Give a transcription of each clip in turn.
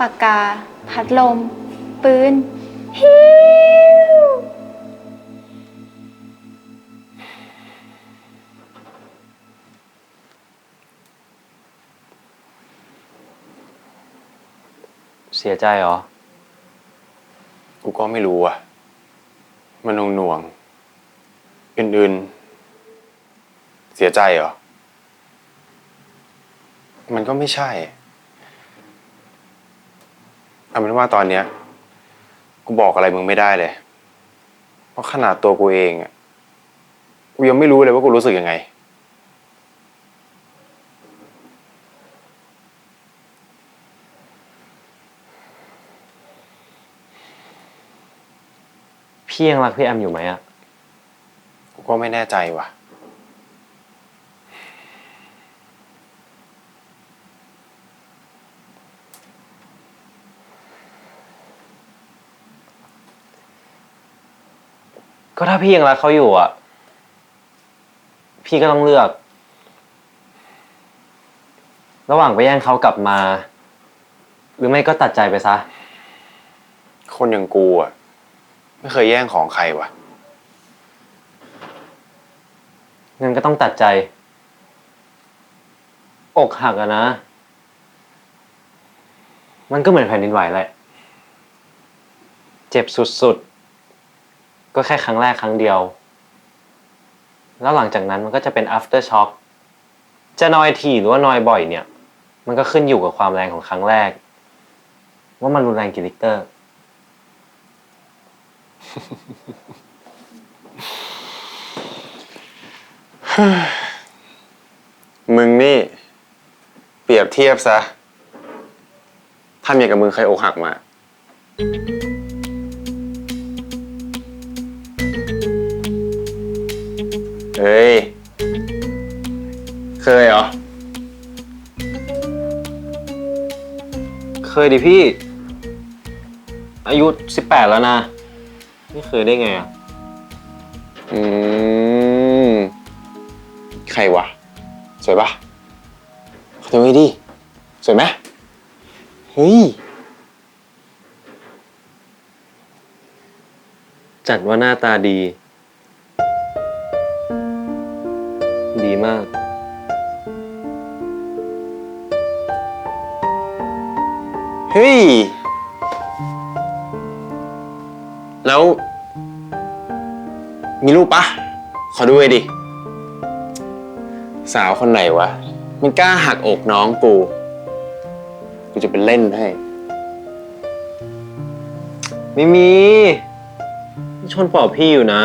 ปากกา พัดลม ปืน ฮิวเสียใจเหรอ กูก็ไม่รู้อะ มันหน่วงหน่วงๆอื่นๆ เสียใจเหรอ มันก็ไม่ใช่ เอาเป็นว่าตอนเนี้ยกูบอกอะไรมึงไม่ได้เลย เพราะขนาดตัวกูเองอะกูยังไม่รู้เลยว่ากูรู้สึกยังไง พี่ยังรักพี่แอมอยู่ไหมอะ กูก็ไม่แน่ใจว่ะ ก็ถ้าพี่ยังรักเขาอยู่อะพี่ก็ต้องเลือก ระหว่างไปแย่งเขากลับมา หรือไม่ก็ตัดใจไปซะ คนอย่างกูอะ ไม่เคยแย่งของใครว่ะงั้นก็ต้องตัดใจ อกหักอะนะ มันก็เหมือนแผ่นดินไหวแหละ เจ็บสุดๆ ก็แค่ครั้งแรกครั้งเดียว แล้วหลังจากนั้นมันก็จะเป็น after shock จะนอยทีหรือว่านอยบ่อยเนี่ย มันก็ขึ้นอยู่กับความแรงของครั้งแรก ว่ามันรุนแรงกี่ลิตร์ มึงนี่ เปรียบเทียบซะทำอย่างกับมึงเคยอกหักมา เฮ้ย เคยเหรอ เคยดิพี่ อายุสิบแปดแล้วนะ ไม่เคยได้ไงอะ อืม ใครวะ สวยปะขอดูให้ดิ สวยไหมเฮ้ย จัดว่าหน้าตาดี ดีมาก เฮ้ย แล้ว มีรูปปะ ขอดูเลยดิ สาวคนไหนวะ มันกล้าหักอกน้องกู กูจะเป็นเล่นให้ ไม่มีชนปอบพี่อยู่นะ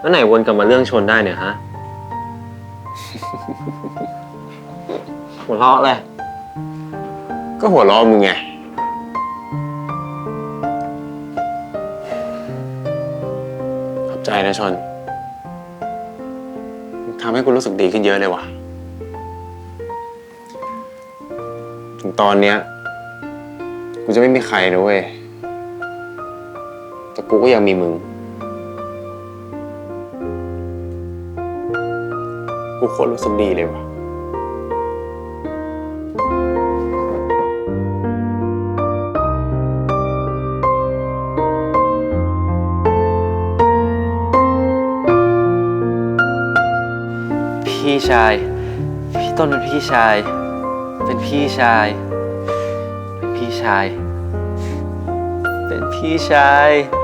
แล้วไหนวนกลับมาเรื่องชนได้เนี่ยฮะ หัวเราะเลย ก็หัวล้อมึงไง ขอบใจนะชนทำให้กูรู้สึกดีขึ้นเยอะเลยว่ะ ถึงตอนเนี้ย กูจะไม่มีใครนะเว้ย แต่กูก็ยังมีมึง กูโคตรรู้สึกดีเลยว่ะพี่ชาย พี่ต้นเป็นพี่ชาย เป็นพี่ชาย เป็นพี่ชาย เป็นพี่ชาย